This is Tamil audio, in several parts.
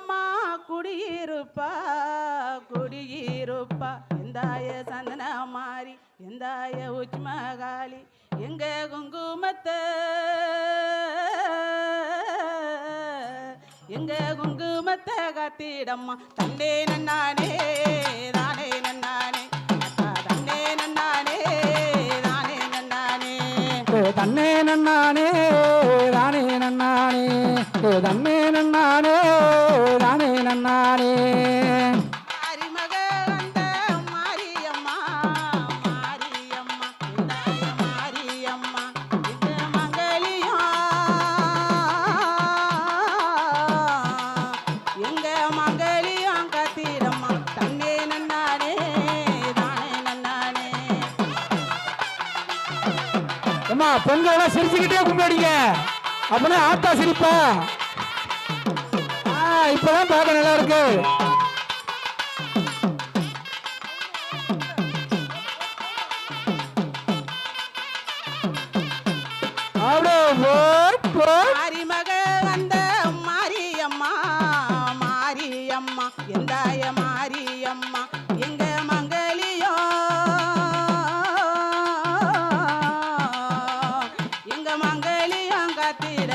அம்மா குடியிருப்பா குடியிருப்பா. இந்தாய சந்தன மாறி எந்தாய உச்மகாளி எங்க குங்குமத்தை? எங்க குங்குமத்தை காத்திடம்மா. தந்தே நானே ஆமா பொங்கல் எல்லாம் சிரிச்சுக்கிட்டே கும்பிடுங்க அப்படின்னா ஆத்தா சிரிப்பா? இப்பதான் பாக்க நல்லா இருக்கு. மாரியம்மா மாரியம்மா எந்தாய மாரி I did.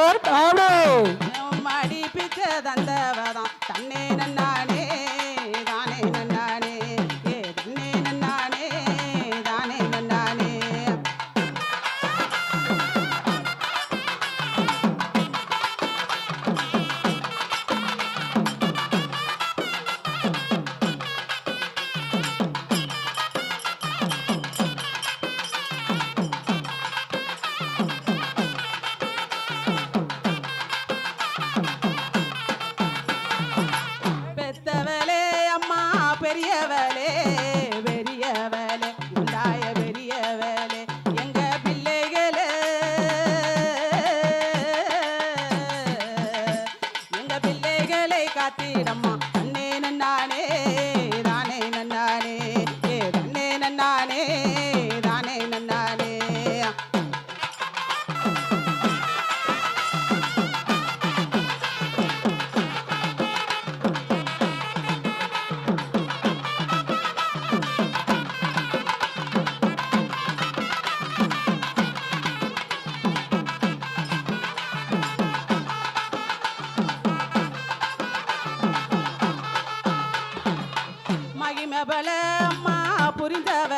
ஃபோர்த் ஆடு. மடி பிச்சை தந்தவதம் பிரபல அம்மா புரிந்தவர்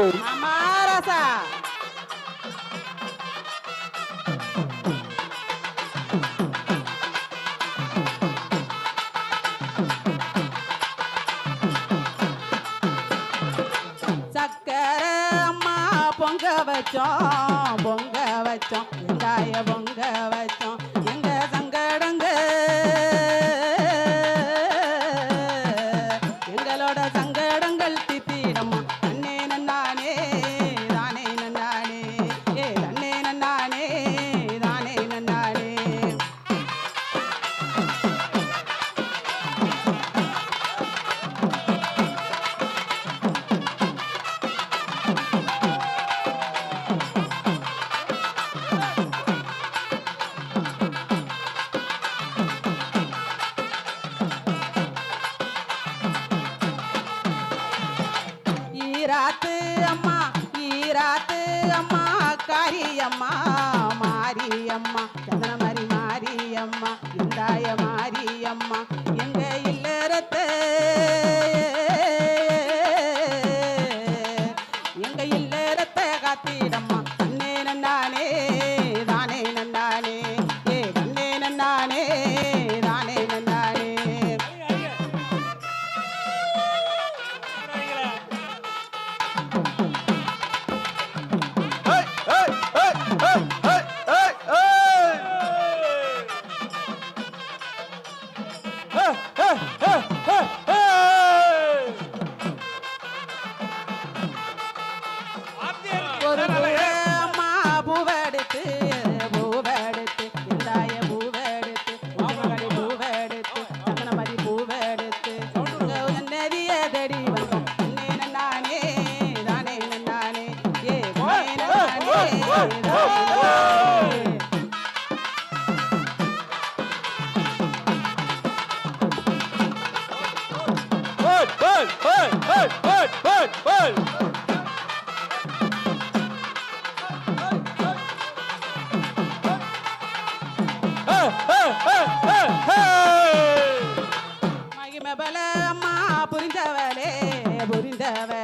Mamarasa. சக்கரை அம்மா பொங்க வச்சோம் பொங்க வச்சோம். வெங்காய பொங்க வச்சோம். எங்க சங்கடங்கள் மகிமபலமா புரிந்தவளே புரிந்தவளே.